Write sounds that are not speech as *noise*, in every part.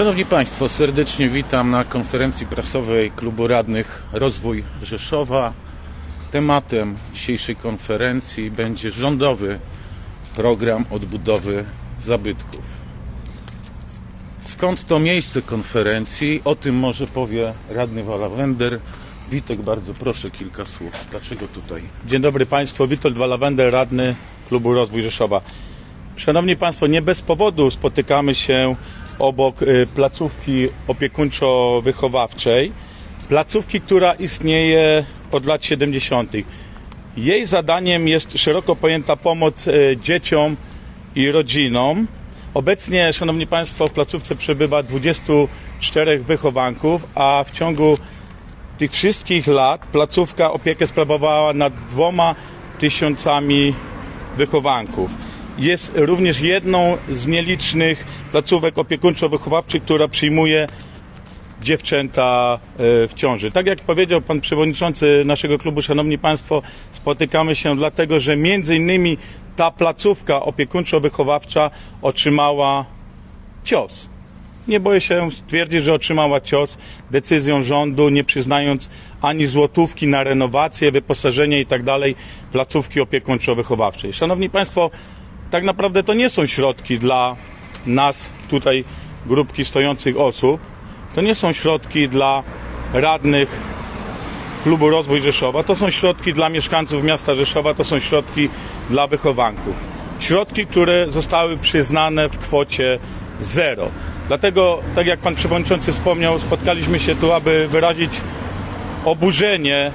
Szanowni Państwo, serdecznie witam na konferencji prasowej Klubu Radnych Rozwój Rzeszowa. Tematem dzisiejszej konferencji będzie rządowy program odbudowy zabytków. Skąd to miejsce konferencji? O tym może powie radny Walawender. Witek, bardzo proszę kilka słów. Dlaczego tutaj? Dzień dobry Państwu, Witold Walawender, radny Klubu Rozwój Rzeszowa. Szanowni Państwo, nie bez powodu spotykamy się obok y, placówki opiekuńczo-wychowawczej, placówki, która istnieje od lat 70. Jej zadaniem jest szeroko pojęta pomoc y, dzieciom i rodzinom. Obecnie, Szanowni Państwo, w placówce przebywa 24 wychowanków, a w ciągu tych wszystkich lat placówka opiekę sprawowała nad dwoma tysiącami wychowanków. Jest również jedną z nielicznych placówek opiekuńczo-wychowawczych, która przyjmuje dziewczęta e, w ciąży. Tak jak powiedział pan przewodniczący naszego klubu, szanowni państwo, spotykamy się dlatego, że między innymi ta placówka opiekuńczo-wychowawcza otrzymała cios. Nie boję się stwierdzić, że otrzymała cios decyzją rządu, nie przyznając ani złotówki na renowację, wyposażenie i tak placówki opiekuńczo-wychowawczej. Szanowni Państwo, tak naprawdę to nie są środki dla nas tutaj, grupki stojących osób. To nie są środki dla radnych Klubu Rozwój Rzeszowa. To są środki dla mieszkańców miasta Rzeszowa, to są środki dla wychowanków. Środki, które zostały przyznane w kwocie zero. Dlatego, tak jak pan przewodniczący wspomniał, spotkaliśmy się tu, aby wyrazić oburzenie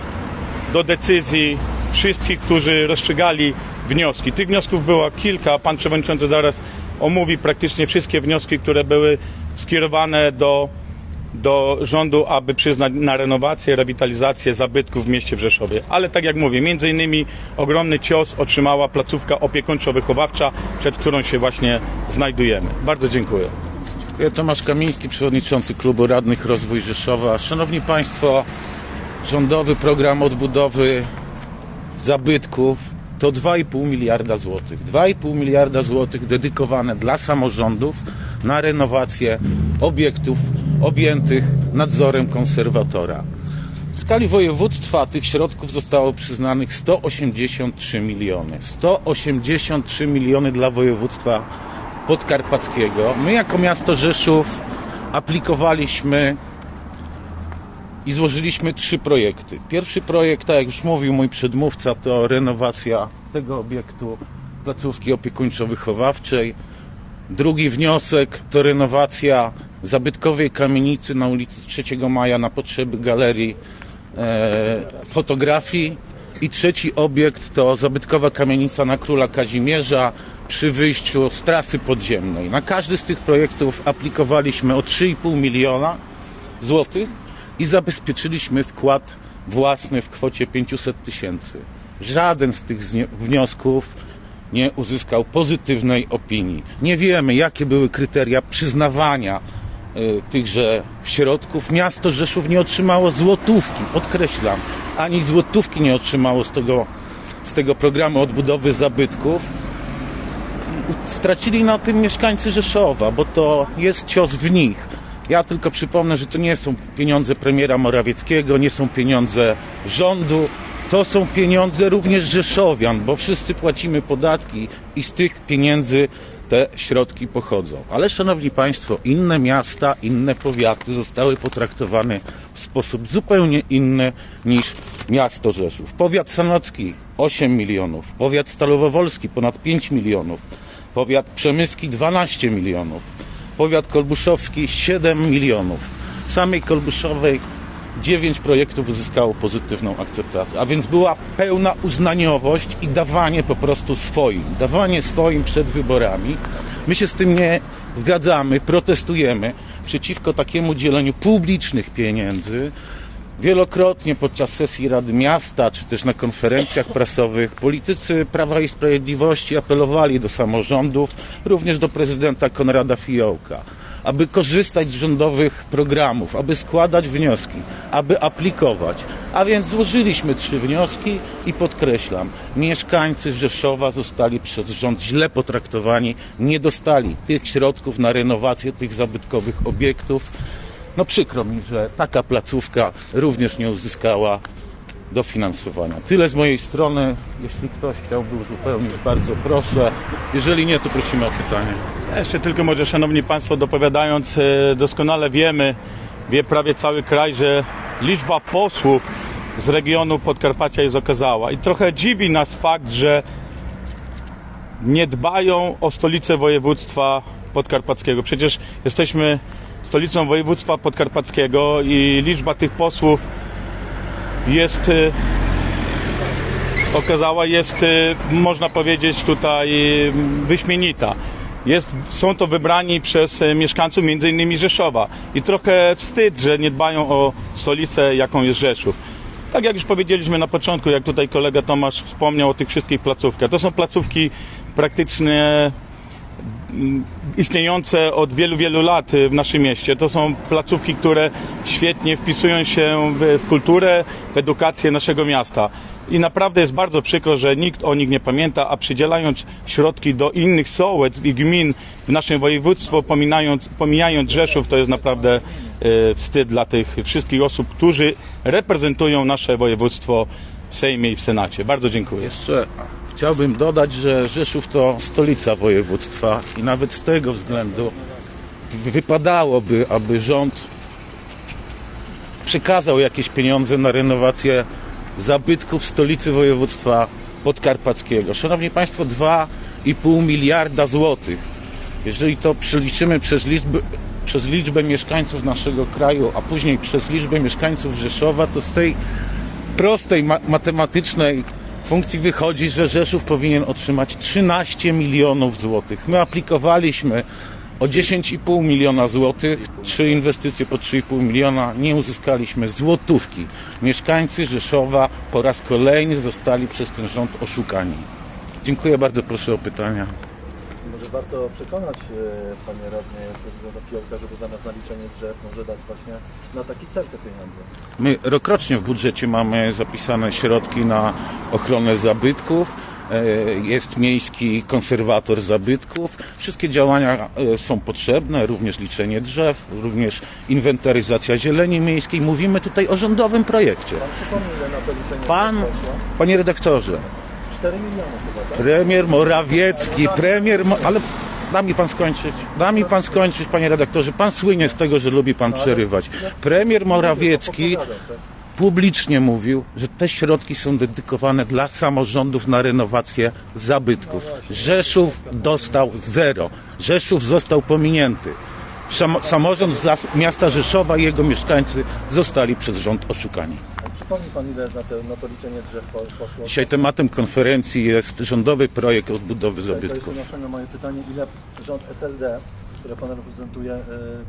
do decyzji wszystkich, którzy rozstrzygali wnioski. Tych wniosków było kilka. Pan przewodniczący zaraz omówi praktycznie wszystkie wnioski, które były skierowane do, do rządu, aby przyznać na renowację, rewitalizację zabytków w mieście w Rzeszowie. Ale tak jak mówię, między innymi ogromny cios otrzymała placówka opiekuńczo-wychowawcza, przed którą się właśnie znajdujemy. Bardzo dziękuję. Ja Tomasz Kamiński, przewodniczący Klubu Radnych Rozwój Rzeszowa. Szanowni Państwo, rządowy program odbudowy zabytków to 2,5 miliarda złotych. 2,5 miliarda złotych dedykowane dla samorządów na renowację obiektów objętych nadzorem konserwatora. W skali województwa tych środków zostało przyznanych 183 miliony. 183 miliony dla województwa podkarpackiego. My jako miasto Rzeszów aplikowaliśmy i złożyliśmy trzy projekty. Pierwszy projekt, tak jak już mówił mój przedmówca, to renowacja tego obiektu placówki opiekuńczo-wychowawczej. Drugi wniosek to renowacja zabytkowej kamienicy na ulicy 3 Maja na potrzeby galerii e, fotografii. I trzeci obiekt to zabytkowa kamienica na Króla Kazimierza przy wyjściu z trasy podziemnej. Na każdy z tych projektów aplikowaliśmy o 3,5 miliona złotych i zabezpieczyliśmy wkład własny w kwocie 500 tysięcy. Żaden z tych wniosków nie uzyskał pozytywnej opinii. Nie wiemy, jakie były kryteria przyznawania y, tychże środków. Miasto Rzeszów nie otrzymało złotówki, podkreślam, ani złotówki nie otrzymało z tego, z tego programu odbudowy zabytków. Stracili na tym mieszkańcy Rzeszowa, bo to jest cios w nich. Ja tylko przypomnę, że to nie są pieniądze premiera Morawieckiego, nie są pieniądze rządu, to są pieniądze również Rzeszowian, bo wszyscy płacimy podatki i z tych pieniędzy te środki pochodzą. Ale szanowni Państwo, inne miasta, inne powiaty zostały potraktowane w sposób zupełnie inny niż miasto Rzeszów. Powiat sanocki 8 milionów, powiat stalowowolski ponad 5 milionów, powiat przemyski 12 milionów, powiat kolbuszowski 7 milionów. W samej Kolbuszowej 9 projektów uzyskało pozytywną akceptację, a więc była pełna uznaniowość i dawanie po prostu swoim, dawanie swoim przed wyborami. My się z tym nie zgadzamy, protestujemy przeciwko takiemu dzieleniu publicznych pieniędzy. Wielokrotnie podczas sesji Rady Miasta, czy też na konferencjach prasowych, politycy Prawa i Sprawiedliwości apelowali do samorządów, również do prezydenta Konrada Fiołka. aby korzystać z rządowych programów, aby składać wnioski, aby aplikować. A więc złożyliśmy trzy wnioski i podkreślam, mieszkańcy Rzeszowa zostali przez rząd źle potraktowani, nie dostali tych środków na renowację tych zabytkowych obiektów. No przykro mi, że taka placówka również nie uzyskała dofinansowania. Tyle z mojej strony. Jeśli ktoś chciałby uzupełnić, bardzo proszę. Jeżeli nie, to prosimy o pytanie. Jeszcze tylko może, Szanowni Państwo, dopowiadając, e, doskonale wiemy, wie prawie cały kraj, że liczba posłów z regionu Podkarpacia jest okazała. I trochę dziwi nas fakt, że nie dbają o stolicę województwa podkarpackiego. Przecież jesteśmy stolicą województwa podkarpackiego i liczba tych posłów jest e, okazała jest, e, można powiedzieć, tutaj e, wyśmienita. Jest, są to wybrani przez e, mieszkańców innymi Rzeszowa i trochę wstyd, że nie dbają o stolicę, jaką jest Rzeszów. Tak jak już powiedzieliśmy na początku, jak tutaj kolega Tomasz wspomniał o tych wszystkich placówkach. To są placówki praktycznie istniejące od wielu, wielu lat y, w naszym mieście. To są placówki, które świetnie wpisują się w, w kulturę, w edukację naszego miasta. I naprawdę jest bardzo przykro, że nikt o nich nie pamięta, a przydzielając środki do innych sołectw i gmin w naszym województwie, pomijając, pomijając Rzeszów, to jest naprawdę y, wstyd dla tych wszystkich osób, którzy reprezentują nasze województwo w Sejmie i w Senacie. Bardzo dziękuję. Jeszcze chciałbym dodać, że Rzeszów to stolica województwa i nawet z tego względu wypadałoby, aby rząd przekazał jakieś pieniądze na renowację zabytków stolicy województwa podkarpackiego. Szanowni Państwo, 2,5 miliarda złotych. Jeżeli to przeliczymy przez liczbę, przez liczbę mieszkańców naszego kraju, a później przez liczbę mieszkańców Rzeszowa, to z tej prostej ma- matematycznej funkcji wychodzi, że Rzeszów powinien otrzymać 13 milionów złotych. My aplikowaliśmy o 10,5 miliona złotych, trzy inwestycje po 3,5 miliona, nie uzyskaliśmy złotówki. Mieszkańcy Rzeszowa po raz kolejny zostali przez ten rząd oszukani. Dziękuję bardzo, proszę o pytania. Warto przekonać e, Panie Radny Prezydenta Fiołka, żeby zamiast na liczenie drzew może dać właśnie na taki cel te pieniądze. My rokrocznie w budżecie mamy zapisane środki na ochronę zabytków. E, Jest miejski konserwator zabytków. Wszystkie działania e, są potrzebne, również liczenie drzew, również inwentaryzacja zieleni miejskiej. Mówimy tutaj o rządowym projekcie. Pan przypomni, ile na to liczenie Pan, panie redaktorze, 4 miliony chyba, tak? premier Morawiecki, premier, Mo- ale da mi pan skończyć, da mi pan skończyć, panie redaktorze. Pan słynie z tego, że lubi pan przerywać. Premier Morawiecki tak? publicznie mówił, że te środki są dedykowane dla samorządów na renowację zabytków. Rzeszów dostał zero. Rzeszów został pominięty. Sam, samorząd miasta Rzeszowa i jego mieszkańcy zostali przez rząd oszukani. Przypomni Pan, ile na, te, na to liczenie drzew po, poszło? Dzisiaj tematem konferencji jest rządowy projekt odbudowy To jeszcze zabytków. następne moje pytanie, ile rząd SLD, które Pan reprezentuje, e,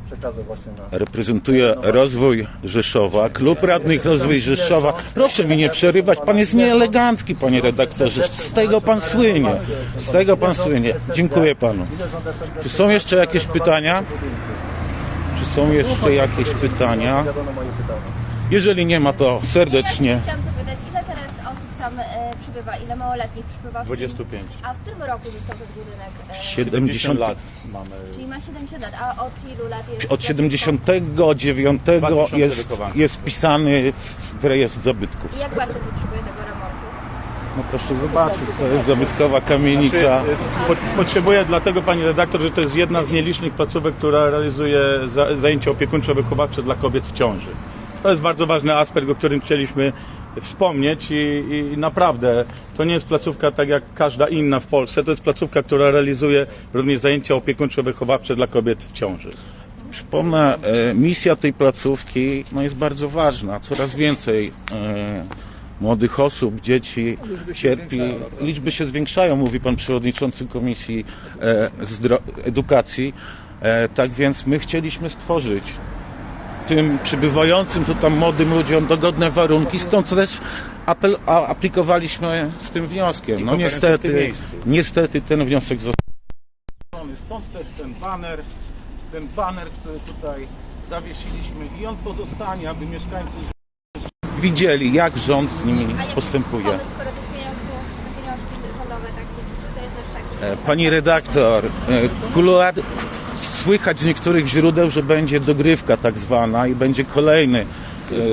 przekazał właśnie na... Reprezentuję rozwój Rzeszowa, klub radnych rozwój Rzeszowa. Proszę mi nie przerywać, pan jest nieelegancki, panie redaktorze. Z tego pan słynie. Z tego pan słynie. Dziękuję panu. Ile rząd SLD... Czy są jeszcze jakieś pytania? Czy są jeszcze jakieś pytania? Wiadomo moje pytanie. Jeżeli nie ma, to serdecznie. Chciałam zapytać, ile teraz osób tam e, przybywa, ile małoletnich przybywa? W 25. Tym, a w którym roku został ten budynek? E, 70 lat mamy. czyli ma 70 lat, a od ilu lat jest? Od 79 jest, jest wpisany w rejestr zabytków. I jak bardzo potrzebuje tego remontu? No proszę zobaczyć, to jest zabytkowa kamienica. Znaczy, y, po- Potrzebuję dlatego, pani redaktor, że to jest jedna z nielicznych placówek, która realizuje za, zajęcia opiekuńczo-wychowawcze dla kobiet w ciąży. To jest bardzo ważny aspekt, o którym chcieliśmy wspomnieć i, i naprawdę to nie jest placówka tak jak każda inna w Polsce, to jest placówka, która realizuje również zajęcia opiekuńczo-wychowawcze dla kobiet w ciąży. Przypomnę, e, misja tej placówki no, jest bardzo ważna. Coraz więcej e, młodych osób, dzieci cierpi. Liczby się zwiększają, mówi pan przewodniczący Komisji e, Edukacji. Tak więc my chcieliśmy stworzyć tym przybywającym tu tam młodym ludziom dogodne warunki, stąd też apel, a, aplikowaliśmy z tym wnioskiem. No niestety, niestety ten wniosek został. Stąd też ten baner ten baner, który tutaj zawiesiliśmy i on pozostanie, aby mieszkańcy widzieli, jak rząd z nimi postępuje. tak? E, Pani redaktor, e, kuluar, słychać z niektórych źródeł, że będzie dogrywka tak zwana i będzie kolejny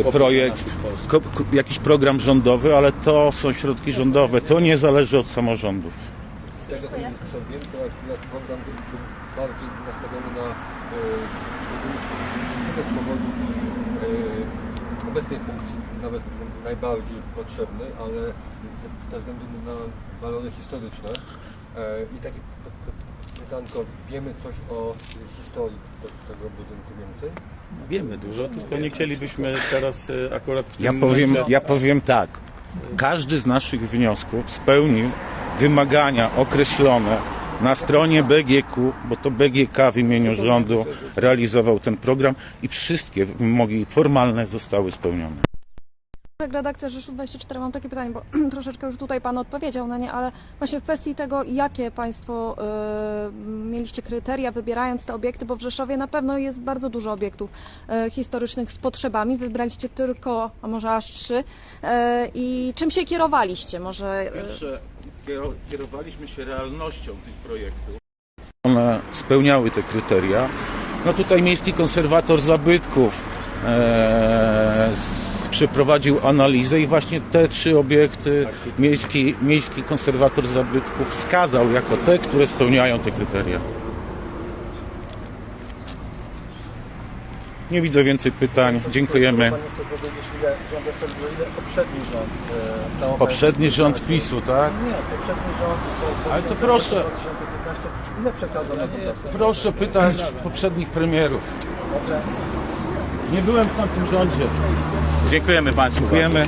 e, projekt, ko, ko, jakiś program rządowy, ale to są środki rządowe, to nie zależy od samorządów. Z tego co wiem, to akurat program był bardziej nastawiony na e, bez powodu e, obecnej funkcji, nawet najbardziej potrzebny, ale ze- względu na walory historyczne. I takie pytanko, wiemy coś o historii te- tego budynku więcej? Wiemy dużo, tylko nie chcielibyśmy teraz e, akurat w tym Ja powiem, momencie- ja powiem tak. Każdy z naszych wniosków spełnił wymagania określone na stronie BGK, bo to BGK w imieniu rządu realizował ten program i wszystkie wymogi formalne zostały spełnione. Redakcja Rzeszów 24 mam takie pytanie, bo *clears throat* troszeczkę już tutaj Pan odpowiedział na nie, ale właśnie w kwestii tego, jakie Państwo y, mieliście kryteria wybierając te obiekty, bo w Rzeszowie na pewno jest bardzo dużo obiektów y, historycznych z potrzebami. Wybraliście tylko, a może aż trzy. Y, I czym się kierowaliście? Może y, Pierwsze, kierowaliśmy się realnością tych projektów. One spełniały te kryteria. No tutaj Miejski Konserwator Zabytków e, przeprowadził analizę i właśnie te trzy obiekty Miejski, Miejski Konserwator Zabytków wskazał jako te, które spełniają te kryteria. Nie widzę więcej pytań. Dziękujemy. Poprzedni rząd e, PiSu, tak? Nie, poprzedni rząd Ale to proszę. 2015, ile kasę? Proszę pytać poprzednich premierów. Dobrze. Nie byłem w tamtym rządzie. Dziękujemy Państwu. Dziękujemy.